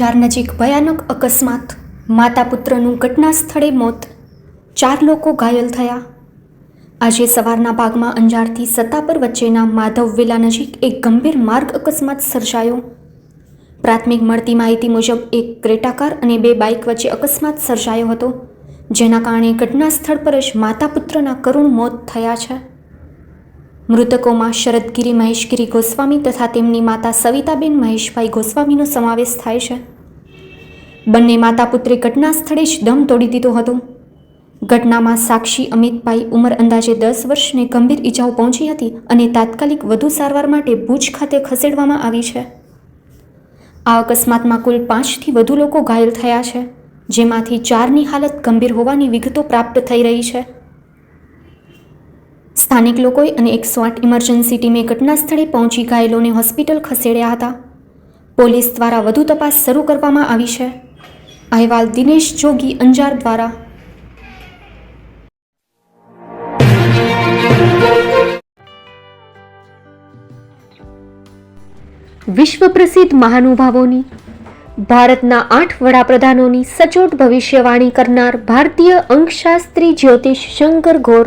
અંજાર નજીક ભયાનક અકસ્માત. માતા પુત્રનું ઘટના સ્થળે મોત. ચાર લોકો ઘાયલ થયા. આજે સવારના ભાગમાં અંજારથી સત્તાપર વચ્ચેના માધવ વિલા નજીક એક ગંભીર માર્ગ અકસ્માત સર્જાયો. પ્રાથમિક મળતી માહિતી મુજબ એક ક્રેટાકાર અને બે બાઇક વચ્ચે અકસ્માત સર્જાયો હતો, જેના કારણે ઘટના સ્થળ પર જ માતા પુત્રના કરુણ મોત થયા છે. મૃતકોમાં શરદગીરી મહેશગીરી ગોસ્વામી તથા તેમની માતા સવિતાબેન મહેશભાઈ ગોસ્વામીનો સમાવેશ થાય છે. બંને માતા પુત્રે ઘટના સ્થળે જ દમ તોડી દીધો હતો. ઘટનામાં સાક્ષી અમિતભાઈ ઉંમર અંદાજે દસ વર્ષને ગંભીર ઈજાઓ પહોંચી હતી અને તાત્કાલિક વધુ સારવાર માટે ભુજ ખાતે ખસેડવામાં આવી છે. આ અકસ્માતમાં કુલ પાંચથી વધુ લોકો ઘાયલ થયા છે, જેમાંથી ચારની હાલત ગંભીર હોવાની વિગતો પ્રાપ્ત થઈ રહી છે. સ્થાનિક લોકોએ અને એકસો આઠ ઇમરજન્સી ટીમે ઘટના સ્થળે પહોંચી ઘાયલોને હોસ્પિટલ ખસેડ્યા હતા. પોલીસ દ્વારા વધુ તપાસ શરૂ કરવામાં આવી છે. અહેવાલ દિનેશ જોગી, અંજાર દ્વારા. વિશ્વ પ્રસિદ્ધ મહાનુભાવોની, ભારતના આઠ વડાપ્રધાનોની સચોટ ભવિષ્યવાણી કરનાર ભારતીય અંકશાસ્ત્રી જ્યોતિષ શંકર ઘોર